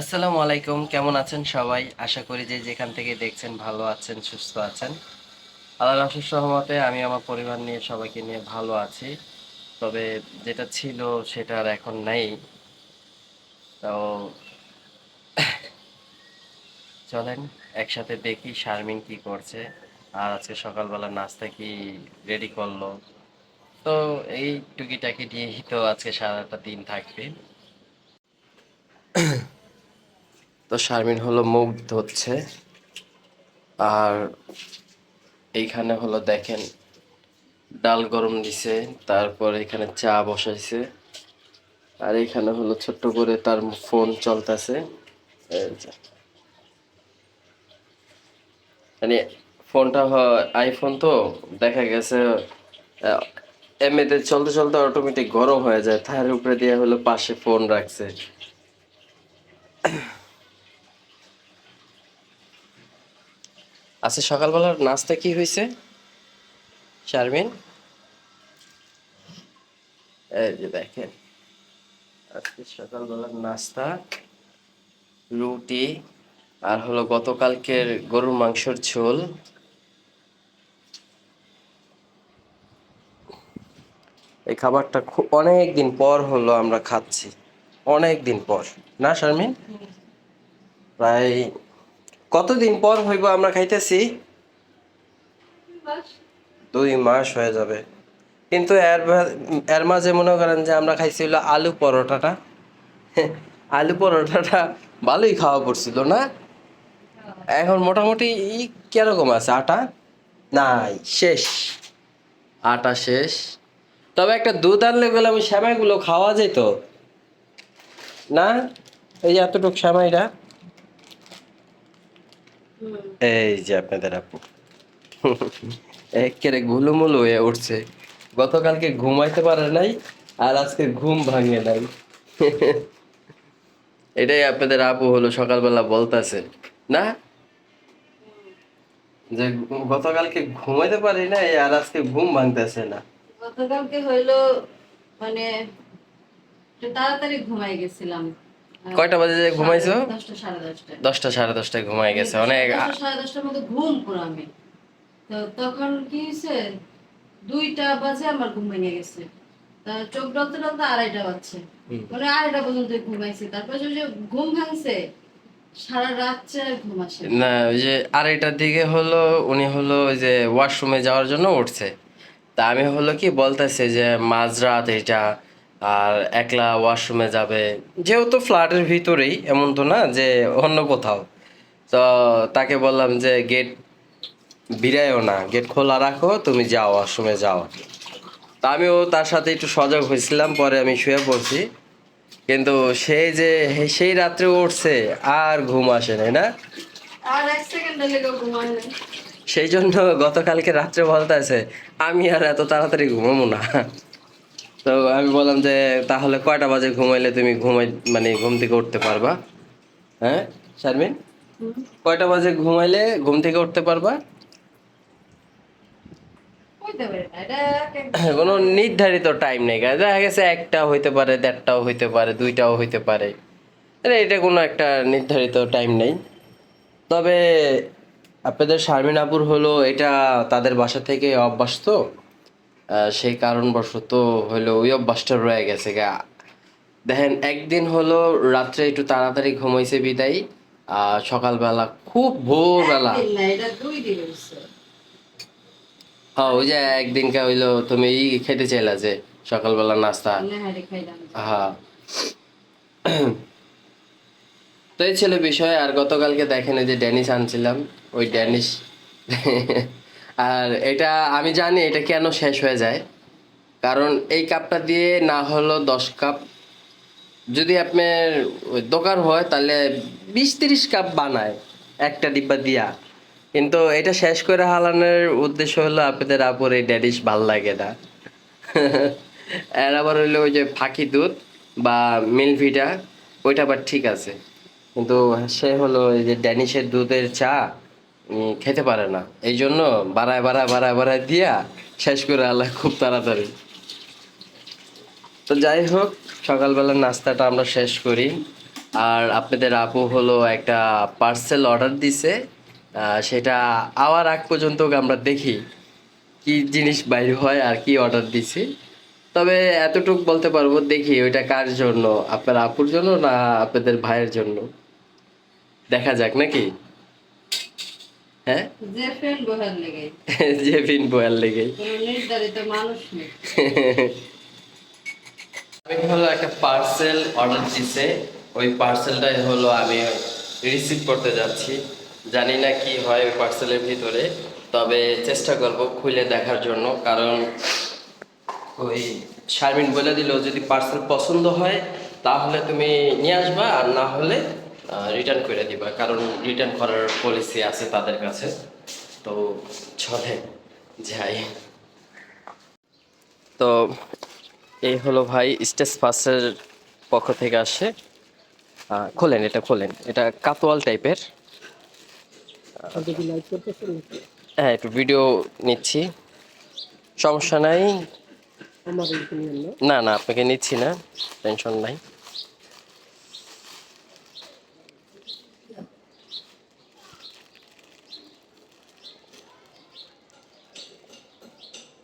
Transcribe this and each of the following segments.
আসসালামু আলাইকুম, কেমন আছেন সবাই? আশা করি যে যেখান থেকে দেখছেন ভালো আছেন, সুস্থ আছেন। আল্লাহর অশেষ সহমতে আমি আমার পরিবার নিয়ে সবাইকে নিয়ে ভালো আছি। তবে যেটা ছিল সেটা আর এখন নেই। তো চলেন, একসাথে দেখি শারমিন কি করছে। আর আজকে সকালবেলা নাস্তা কি রেডি করল। তো এই টুকিটাকি দিয়েই তো আজকে সারাটা দিন থাকবে। তো শারমিন হলো মুখ ধুচ্ছে আর এইখানে হলো দেখেন ডাল গরম দিছে তারপর এখানে চা বসাইছে। আর এইখানে হলো ছোট্ট করে তার ফোন চলতেছে। মানে ফোনটা আইফোন তো দেখা গেছে আহ, এমনিতে চলতে চলতে অটোমেটিক গরম হয়ে যায়। তার উপরে দিয়ে হলো পাশে ফোন রাখছে। আচ্ছা সকালবেলার নাস্তা কি হয়েছে? শারমিন? এই যে দেখেন আজকে সকালবেলার নাস্তা রুটি আর হলো গতকালকের গরুর মাংসের ঝোল। এই খাবারটা খুব অনেক দিন পর হলো আমরা খাচ্ছি। অনেক দিন পর। না শারমিন? প্রায় কতদিন পর হইব আমরা খাইতেছি? দুই মাস হয়ে যাবে। কিন্তু এর এর মাঝে মনে করেন যে আমরা খাইছি হলো আলু পরোটাটা। আলু পরোটাটা ভালোই খাওয়া পড়ছিল, না? এখন মোটামুটি কীরকম আছে, আটা? নাই, শেষ। আটা শেষ। তবে একটা দুধ আনলে গেলে আমি শ্যামাইগুলো খাওয়া যেত। না? এই এতটুকু শ্যামাইটা। এই যে আপনাদের আপু। একেবারে ঘুলুমুলু হয়ে উঠছে। গতকালকে ঘুমাইতে পারে নাই আর আজকে ঘুম ভাঙে নাই। এটাই আপনাদের আপু হলো সকালবেলা বলতাছে। না? যে গতকালকে ঘুমাইতে পারি নাই আর আজকে ঘুম ভাঙতেছে না। গতকালকে হইল মানে তাড়াতাড়ি ঘুমাই গেছিলাম। কয়টা বাজে যে ঘুমাইছো? দশটা সাড়ে দশটায়। দশটা ঘুমাই গেছে অনেক সাড়ে দশটার মধ্যে ঘুম পুরো আমি। তো তখন কি হয়েছে? দুইটা বাজে আমার ঘুম ভেঙে গেছে। চোখ ডলতে ডলতে আড়াইটা বাজছে। মানে আড়াইটা পর্যন্ত ঘুমাইছি। তারপর যে যে ঘুম ভাঙছে সারা রাত ঘুম আসে না। না ওই যে আড়াইটার দিকে হলো উনি হলো ওই যে ওয়াশরুমে যাওয়ার জন্য উঠছে। তা আমি হলো কি বলতেছে যে মাঝরাত এটা আর একলা ওয়াশরুমে যাবে যেহেতু ফ্ল্যাটের ভিতরেই এমন তো না যে অন্য কোথাও। তো তাকে বললাম যে গেট ভিড়াইও না গেট খোলা রাখো তুমি যাও ওয়াশরুমে যাও। তা আমিও তার সাথে একটু সজাগ হয়েছিলাম পরে আমি শুয়ে পড়ছি। কিন্তু সেই যে সেই রাত্রে উঠছে আর ঘুম আসে নাই না। সেই জন্য গতকালকে রাত্রে বলতে আছে আমি আর এত তাড়াতাড়ি ঘুমাবো না। তো আমি বললাম যে তাহলে কয়টা বাজে ঘুমাইলে তুমি ঘুমাই মানে ঘুম থেকে উঠতে পারবা? হ্যাঁ শারমিন? কয়টা বাজে ঘুমাইলে ঘুম থেকে উঠতে পারবা? কোনো নির্ধারিত টাইম নেই দেখা গেছে একটা হইতে পারে দেড়টাও হইতে পারে দুইটাও হইতে পারে। আরে এটা কোনো একটা নির্ধারিত টাইম নেই। তবে আপনাদের শারমিন আপুর হলো এটা তাদের বাসা থেকে অভ্যাস তো সেই কারণবশত হলো ওই অভ্যাসটা রয়ে গেছে গা। দেখেন একদিন হলো রাত্রে একটু তাড়াতাড়ি ঘুমাইছে বিদায় আর সকালবেলা খুব ভোরবেলা। হ্যাঁ ওই যে একদিনকে হইল তুমি ই খেতে চাইলা যে সকালবেলা নাস্তা। হ্যাঁ। তো এই ছিল বিষয় আর গতকালকে দেখেন এই যে ড্যানিশ আনছিলাম ওই ড্যানিশ আর এটা আমি জানি এটা কেন শেষ হয়ে যায়। কারণ এই কাপটা দিয়ে না হলো দশ কাপ। যদি আপনার দোকান হয় তাহলে বিশ তিরিশ কাপ বানায় একটা ডিব্বা দিয়া। কিন্তু এটা শেষ করে হালানোর উদ্দেশ্য হলো আপনাদের আপুর এই ড্যাডিস ভালো লাগে না। আর আবার হইল ওই যে ফাঁকি দুধ বা মিলভিটা ওইটা আবার ঠিক আছে। কিন্তু সে হলো এই যে ড্যানিশের দুধের চা খেতে পারে না। এই জন্য বাড়ায় বাড়ায় বাড়ায় বাড়ায় দিয়া শেষ করে আল্লাহ খুব তাড়াতাড়ি। তো যাই হোক, সকালবেলার নাস্তাটা আমরা শেষ করি। আর আপনাদের আপু হলো একটা পার্সেল অর্ডার দিছে। সেটা আওয়ার আগ পর্যন্ত আমরা দেখি কি জিনিস বাইর হয় আর কি অর্ডার দিছি। তবে এতটুকু বলতে পারব, দেখি ওইটা কার জন্য? আপনার আপুর জন্য না আপনাদের ভাইয়ের জন্য? দেখা যাক, নাকি? হ্যাঁ? যে ফ্রেন্ড বহার লেগে নির্ধারিত মানুষ নেই। আমি হলো একটা পার্সেল অর্ডার দিছে। ওই পার্সেলটাই হলো আমি রিসিভ করতে যাচ্ছি। জানি না কি হয় ওই পার্সেলের ভিতরে। তবে চেষ্টা করব খুলে দেখার জন্য। কারণ ওই শারমিন বলে দিল যদি পার্সেল পছন্দ হয় তাহলে তুমি নিয়ে আসবা। আর না হলে রিটার্ন করে দিবা কারণ রিটার্ন করার পলিসি আছে তাদের কাছে। তো চলে যাই। তো এই হলো ভাই স্টেজ পাসের পক্ষ থেকে আসে। খোলেন এটা খোলেন। এটা কাতোয়াল টাইপের হ্যাঁ একটু ভিডিও নিচ্ছি। সমস্যা নাই। না। না আপনাকে নিচ্ছি না। টেনশন নাই।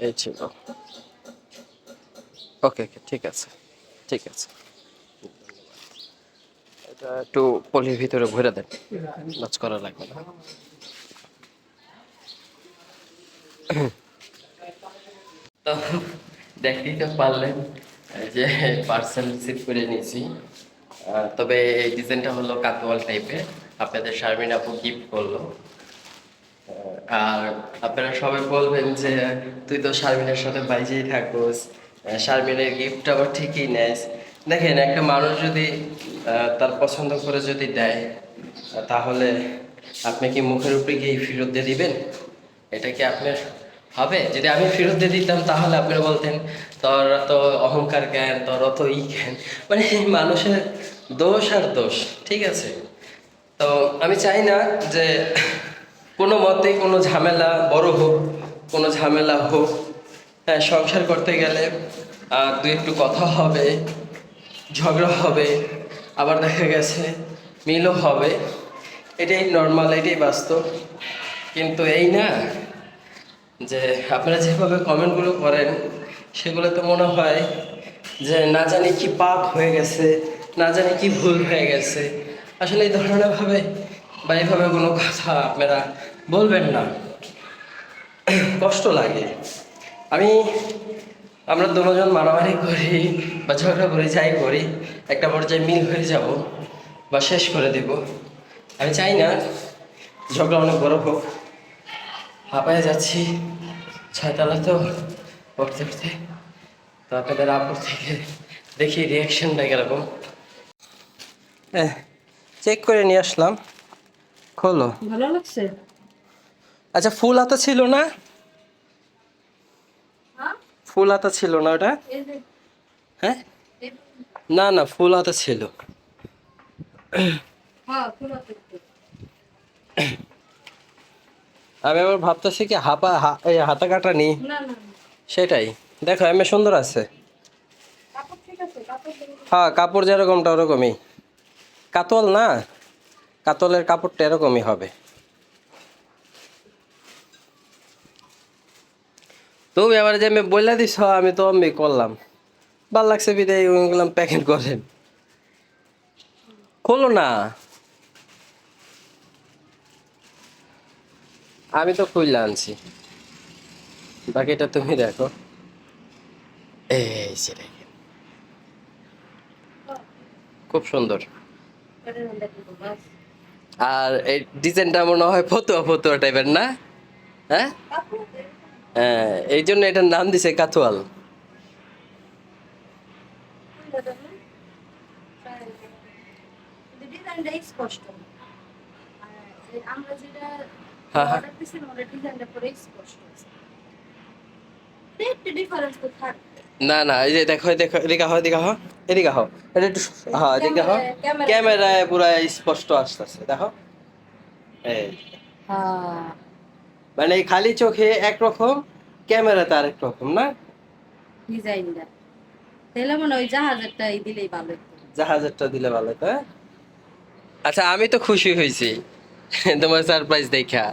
এই ছিল ওকে ওকে ঠিক আছে ঠিক আছে। এটা একটু পলির ভিতরে ভরে দেন নাচ করা লাগবে না। তো দেখতেই তো পারলেন যে পার্সেল রিসিভ করে নিয়েছি। তবে এই ডিজাইনটা হলো কাতোয়াল টাইপের আপনাদের শারমিন আপু গিফট করল। আর আপনারা সবাই বলবেন যে তুই তো শারমিনের সাথে বাইজেই থাকোস। শারমিনের গিফট আবার ঠিকই নেস। দেখেন, একটা মানুষ যদি তার পছন্দ করে যদি দেয় তাহলে আপনি কি মুখের উপরে গিয়ে ফেরত দিয়ে দিবেন? এটা কি আপনার হবে? যদি আমি ফেরত দিয়ে দিতাম, তাহলে আপনি বলতেন, তোর তো অহংকার জ্ঞান, তোর অত ই জ্ঞান। মানে মানুষের দোষ আর দোষ, ঠিক আছে? তো আমি চাই না যে কোনো মতে কোনো ঝামেলা বড় হোক, কোনো ঝামেলা হোক হ্যাঁ সংসার করতে গেলে দু একটু কথা হবে, ঝগড়া হবে, আবার দেখা গেছে মিলও হবে, এটাই নর্মাল এটাই বাস্তব। কিন্তু এই না, যে আপনারা যেভাবে কমেন্টগুলো করেন, সেগুলো তো মনে হয় যে না জানি কি পাপ হয়ে গেছে, না জানি কি ভুল হয়ে গেছে। আসলে এই ধরনের ভাবে বা এইভাবে কোনো কথা আপনারা বলবেন না। কষ্ট লাগে। আমি আমরা দুজন মারামারি করি বা ঝগড়া করি যাই করি একটা পর্যায়ে মিল হয়ে যাব বা শেষ করে দেব। আমি চাই না ঝগড়া অনেক বড় হোক। হাঁপায় যাচ্ছি ছয়তলা তো পড়তে পড়তে। তো আপনাদের আপুর থেকে দেখি রিয়াকশনটা কীরকম। চেক করে নিয়ে আসলাম। খোলো। ভালো লাগছে? আচ্ছা ফুল হাতা ছিল না? হ্যাঁ? ফুল হাতা ছিল না ওটা? হ্যাঁ? না না ফুল হাতা ছিল। হ্যাঁ। আমি আবার ভাবতেছি কি হাপা হাতা কাটা নি। সেটাই। দেখো এমনি সুন্দর আছে। হ্যাঁ কাপড় যেরকমটা ওরকমই। কাতল না? কাতলের কাপড়টা এরকমই হবে। তুমি আবার যে আমি বলে দিস আমি তো আমি করলাম। ভালো লাগছে বিদায় প্যাকেট করেন। খোলো না। আমি তো খুললে আনছি। বাকিটা তুমি দেখো। এই খুব সুন্দর। আর এই ডিজাইনটা মনে হয় ফতুয়া ফতুয়া টাইপের না? হ্যাঁ। হ্যাঁ এই জন্য এটার নাম দিছে আমরা যেটা হ্যাঁ, হ্যাঁ। না না এই যে দেখো দেখো এদিকে হও এদিকে এটা একটু হ্যাঁ এদিকে ক্যামেরায়- পুরো স্পষ্ট আসতেছে দেখো। এই। হ্যাঁ। মানে খালি চোখে একরকম ক্যামেরাতে আরেক রকম না? ডিজাইনটা। তাহলে মনে হয় ওই জাহাজেরটা দিলেই ভালো। জাহাজেরটা দিলে ভালো হ্যাঁ? আচ্ছা আমি তো খুশি হয়েছি। তোমার সারপ্রাইজ দেখা।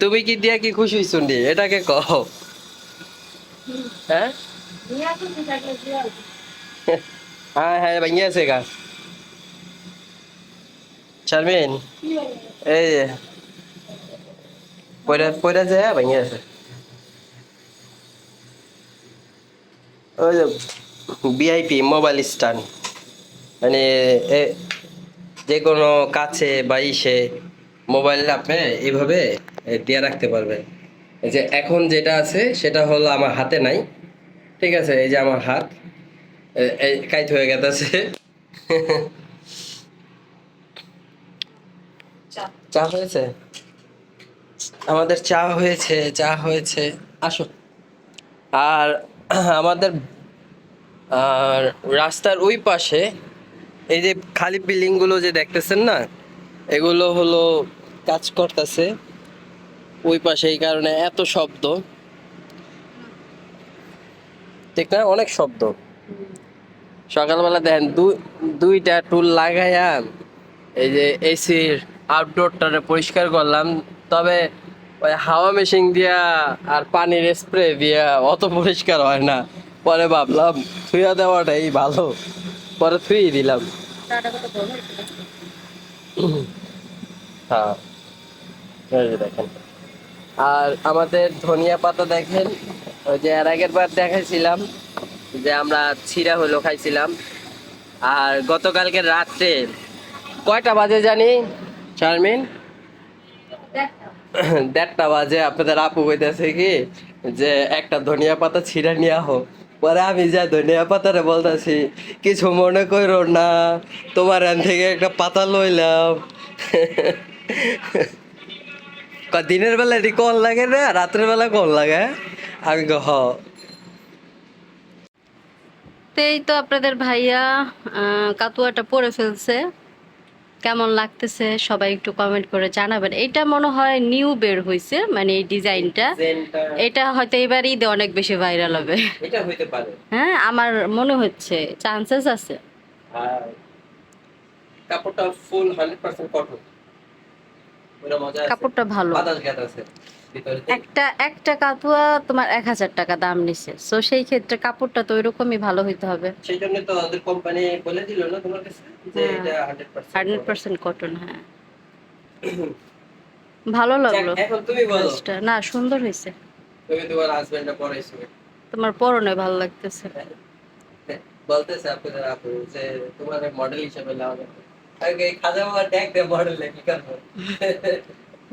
তুমি কি দিয়া কি খুশি হইছো নি? এটাকে কও। হ্যাঁ? হ্যাঁ হ্যাঁ ভাঙিয়ে আছে গা। শারমিন এই পয়রা পয়রা যায় ভাঙিয়ে আছে ওই যে ভিআইপি মোবাইল স্ট্যান্ড মানে যে কোনো কাছে বা ইসে মোবাইল আপনি এইভাবে দিয়ে রাখতে পারবেন। এই যে এখন যেটা আছে সেটা হলো আমার হাতে নাই। ঠিক আছে এই যে আমার হাত কাইত হয়ে গেছে চা হয়েছে? আমাদের চা হয়েছে চা হয়েছে। আসো। আর আমাদের, আর রাস্তার ওই পাশে এই যে খালি বিল্ডিংগুলো যে দেখতেছেন না, এগুলো হলো কাজ করতেছে। ওই পাশে এই কারণে এত শব্দ। ঠিক না? অনেক শব্দ। সকালবেলা দেখেন দুইটা টুল লাগাইয়া এই যে এসির আউটডোরটারে পরিষ্কার করলাম। তবে ওই হাওয়া মেশিন দিয়া আর পানির স্প্রে দিয়া অত পরিষ্কার হয় না। পরে ভাবলাম থুইয়া দেওয়াটাই ভালো। পরে থুই দিলাম। হ্যাঁ। দেখেন। আর আমাদের ধনিয়া পাতা দেখেন ওই যে এর আগের বার দেখাইছিলাম যে আমরা ছিঁড়া হলো খাইছিলাম। আর গতকালকে রাত্রে কয়টা বাজে জানি চারমিন? দেড়টা বাজে, আপনাদের আপু কইতেছে কি যে একটা ধনিয়া পাতা ছিঁড়ে নিয়ে আহো। পরে আমি যাই ধনিয়া পাতারে বলতেছি, কিছু মনে করো না, তোমার এন থেকে একটা পাতা লইলাম। দিনের বেলা এটি কল লাগে না রাত্রের বেলা কল লাগে? আমি তো এই তো আপনাদের ভাইয়া কাতুয়াটা পরে ফেলছে। কেমন লাগতেছে? সবাই একটু কমেন্ট করে জানাবেন। এটা মনে হয় নিউ বের হয়েছে মানে এই ডিজাইনটা। এটা হয়তো এবার ঈদে অনেক বেশি ভাইরাল হবে। এটা হইতে পারে। হ্যাঁ আমার মনে হচ্ছে। চান্সেস আছে। কাপড়টা ফুল হান্ড্রেড পার্সেন্ট কটন আছে কাপড়টা ভালো। একটা একটা কাতুয়া তোমার এক হাজার টাকা দাম নিছে। সো সেই ক্ষেত্রে কাপড়টা তো ওইরকমই ভালো হইতে হবে। সেই জন্য তো আমাদের কোম্পানি বলে দিল না তোমার কাছে যে হ্যাঁ। এটা hundred percent hundred percent cotton হ্যাঁ। ভালো লাগল। এখন তুমি বলো। না সুন্দর হয়েছে তুমি তোমার হাজবেন্ডটা পরাইছো তোমার পরনে ভালো লাগতেছে। বলতেছে আপনাদের আপু যে তোমার মডেল হিসেবে লাও কি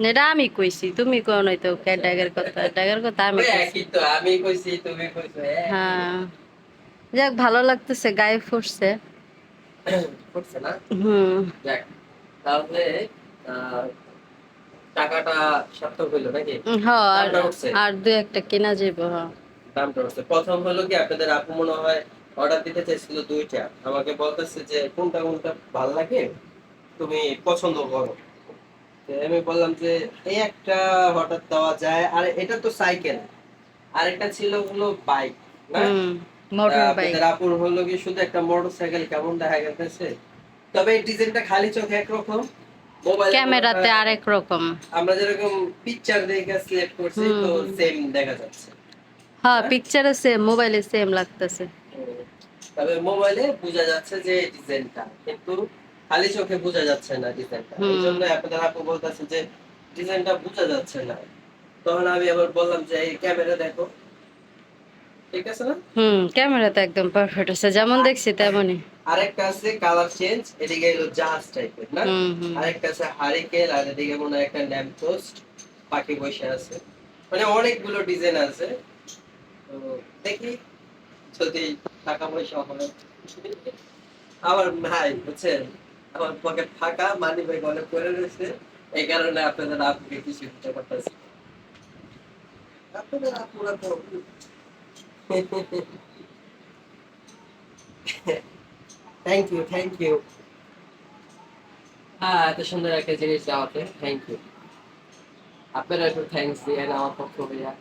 এটা আমি কইছি তুমি কোন হয়তো কে ড্যাগের কথা? ড্যাগের কথা আমি কইছি। তো আমি কইছি তুমি কইছো হ্যাঁ। যাক ভালো লাগতেছে গায়ে ফুটছে। করছে না? হুম। যাক তাহলে টাকাটা সার্থক হইল নাকি? হ্যাঁ আর দামটা উঠছে? আর দু একটা কেনা যাইব হ্যাঁ দামটা প্রথম হলো কি আপনাদের আপু মনে হয় অর্ডার দিতে চাইছিল দুইটা। আমাকে বলতেছে যে কোনটা কোনটা ভালো লাগে তুমি পছন্দ করো। আমি বললাম যে এই একটা অর্ডার দেওয়া যায়। আর এটা তো সাইকেল। আর একটা ছিল হলো বাইক না? মোটর আপুর হলো কি শুধু একটা মোটরসাইকেল কেমন দেখা গেছে? তবে এই ডিজাইনটা খালি চোখে একরকম ক্যামেরাতে আরেক রকম আমরা যেরকম পিকচার দেখে সিলেক্ট করছি তো সেম দেখা যাচ্ছে। হ্যাঁ পিকচারে সেম মোবাইলে সেম লাগতেছে। তবে মোবাইলে বোঝা যাচ্ছে যে ডিজাইনটা কিন্তু খালি চোখে বোঝা যাচ্ছে না ডিজাইনটা। এই জন্য আপনাদের আপু বলতেছে যে ডিজাইনটা বোঝা যাচ্ছে না। তখন আমি আবার বললাম যে এই ক্যামেরা দেখো। ঠিক আছে না? হুম ক্যামেরাতে একদম পারফেক্ট আছে। যেমন দেখছি তেমনই। আরেকটা আছে কালার চেঞ্জ এদিকে হলো জাহাজ টাইপের না? আরেকটা আছে হারিকেল আর এদিকে মনে হয় একটা ল্যাম্প পোস্ট পাখি বসে আছে। মানে অনেকগুলো ডিজাইন আছে। তো দেখি। যদি টাকা পয়সা হয়। আমার নাই বুঝছেন? আমার পকেট ফাঁকা মানি ব্যাগ অনেক করে রয়েছে। এই কারণে আপনাদের আপুকে কিছু দিতে পারতেছি আপনাদের আপুরা তো থ্যাংক ইউ থ্যাংক ইউ হ্যাঁ এত সুন্দর একটা জিনিস দেওয়াতে থ্যাংক ইউ আপনারা একটু থ্যাংকস দিয়েন আমার পক্ষ ভাইয়া